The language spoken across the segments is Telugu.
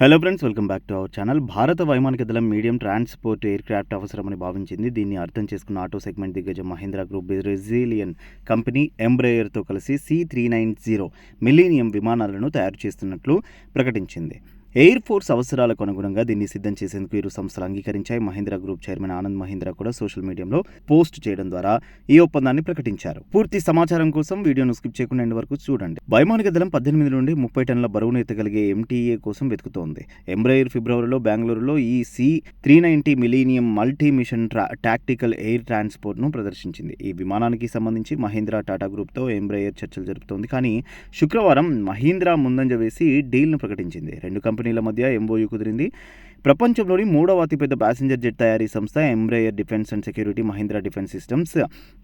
Hello friends welcome back to our channel భారత వైమానిక దళం మీడియం ట్రాన్స్పోర్ట్ ఎయిర్ క్రాఫ్ట్ అవసరమని భావించింది దీన్ని అర్థం చేసుకున్న ఆటో సెగ్మెంట్ దిగ్గజం మహీంద్రా గ్రూప్ బ్రెజిలియన్ కంపెనీ ఎంబ్రయర్తో కలిసి C three nine zero Millennium విమానాలను తయారు చేస్తున్నట్లు ప్రకటించింది ఎయిర్ ఫోర్స్ అవసరాలకు అనుగుణంగా దీన్ని సిద్ధం చేసేందుకు ఇరు సంస్థలు అంగీకరించాయి. మహీంద్రా గ్రూప్ చైర్మన్ ఆనంద్ మహీంద్రా కూడా సోషల్ మీడియాలో పోస్ట్ చేయడం ద్వారా ఈ ఒప్పందాన్ని ప్రకటించారు. పూర్తి సమాచారం కోసం వీడియోను స్కిప్ చేయకుండా ఎండ్ వరకు చూడండి. వైమానిక దళం పద్దెనిమిది నుండి ముప్పై టన్నుల బరువును ఎత్తగలిగే ఎంటీఏ కోసం వెతుకుతోంది. ఎంబ్రయర్ ఫిబ్రవరిలో బెంగళూరులో ఈ C three ninety millennium multi mission ట్రా టాక్టికల్ ఎయిర్ ట్రాన్స్పోర్ట్ను ప్రదర్శించింది. ఈ విమానానికి సంబంధించి మహీంద్రా టాటా గ్రూప్తో ఎంబ్రయర్ చర్చలు జరుపుతోంది. కానీ శుక్రవారం మహీంద్రా ముందంజ వేసి డీల్ను ప్రకటించింది. రెండు కంపెనీ కంపెనీల మధ్య ఎంఓయూ కుదిరింది. ప్రపంచంలోని మూడవ అతిపెద్ద ప్యాసింజర్ జెట్ తయారీ సంస్థ Embraer defence and security Mahindra defence systems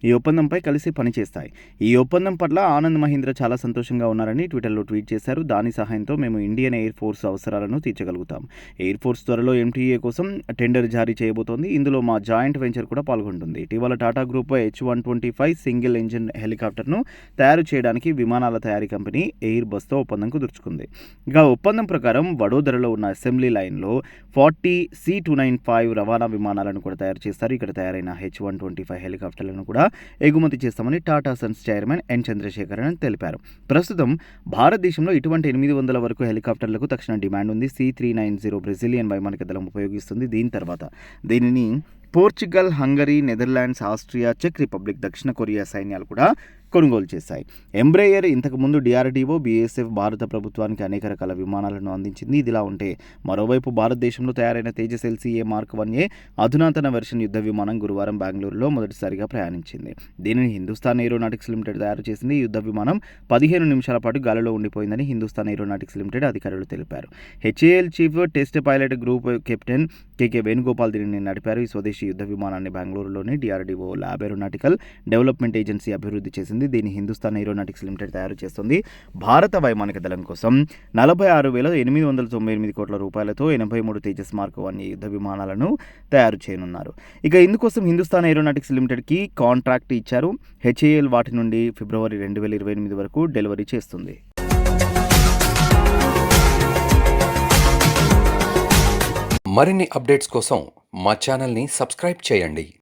ఈ ఒప్పందంపై కలిసి పనిచేస్తాయి. ఈ ఒప్పందం పట్ల ఆనంద్ మహీంద్రా చాలా సంతోషంగా ఉన్నారని ట్విట్టర్లో ట్వీట్ చేశారు. దాని సహాయంతో మేము ఇండియన్ ఎయిర్ ఫోర్స్ అవసరాలను తీర్చగలుగుతాం. ఎయిర్ ఫోర్స్ త్వరలో ఎంటీఏ కోసం టెండర్ జారీ చేయబోతోంది. ఇందులో మా జాయింట్ వెంచర్ కూడా పాల్గొంటుంది. ఇటీవల Tata group H one twenty five single engine హెలికాప్టర్ను తయారు చేయడానికి విమానాల తయారీ కంపెనీ ఎయిర్ బస్తో ఒప్పందం కుదుర్చుకుంది. ఇక ఒప్పందం ప్రకారం వడోదరలో ఉన్న అసెంబ్లీ లైన్లో forty C two nine five రవాణా విమానాలను కూడా తయారు చేస్తారు. ఇక్కడ తయారైన హెచ్ వన్ ట్వంటీ ఫైవ్ హెలికాప్టర్లను కూడా ఎగుమతి చేస్తామని Tata Sons chairman N Chandrasekaran తెలిపారు. ప్రస్తుతం భారతదేశంలో ఇటువంటి ఎనిమిది వందల వరకు హెలికాప్టర్లకు తక్షణ డిమాండ్ ఉంది. C three nine zero Brazilian వైమానిక దళం ఉపయోగిస్తుంది. దీని తర్వాత దీనిని పోర్చుగల్ హంగరీ నెదర్లాండ్స్ ఆస్ట్రియా చెక్ రిపబ్లిక్ దక్షిణ కొరియా సైన్యాలు కూడా కొనుగోలు చేశాయి. ఎంబ్రేయర్ ఇంతకుముందు డిఆర్డీఓ బీఎస్ఎఫ్ భారత ప్రభుత్వానికి అనేక రకాల విమానాలను అందించింది. ఇదిలా ఉంటే మరోవైపు భారతదేశంలో తయారైన Tejas LCA mark one A అధునాతన వెర్షన్ యుద్ధ విమానం గురువారం బెంగళూరులో మొదటిసారిగా ప్రయాణించింది. దీనిని హిందుస్థాన్ ఏరోనాటిక్స్ లిమిటెడ్ తయారు చేసింది. యుద్ధ విమానం పదిహేను నిమిషాల పాటు గాలిలో ఉండిపోయిందని హిందుస్థాన్ ఏరోనాటిక్స్ లిమిటెడ్ అధికారులు తెలిపారు. HAL chief test pilot group captain K K Venugopal దీనిని నడిపారు. ఈ స్వదేశీ యుద్ధ విమానాన్ని బెంగళూరులోని DRDO lab aeronautical development agency అభివృద్ధి చేసింది. దీన్ని హిందుస్థాన్ ఏరోనాటిక్స్ లిమిటెడ్ తయారు చేస్తుంది. భారత వైమానిక దళం కోసం నలభై ఆరు వేల ఎనిమిది వందల తొంభై ఎనిమిది కోట్ల రూపాయలతో ఎనభై మూడు తేజస్ మార్క్ వన్ యుద్ధ విమానాలను తయారు చేయనున్నారు. ఇక ఇందుకోసం హిందుస్థాన్ ఏరోనాటిక్స్ లిమిటెడ్కి కాంట్రాక్ట్ ఇచ్చారు. హెచ్ఏఎల్ వాటి నుండి ఫిబ్రవరి రెండు వేల ఇరవై ఎనిమిది వరకు డెలివరీ చేస్తుంది. మరిన్ని అప్డేట్స్ కోసం మా ఛానల్ని సబ్స్క్రైబ్ చేయండి.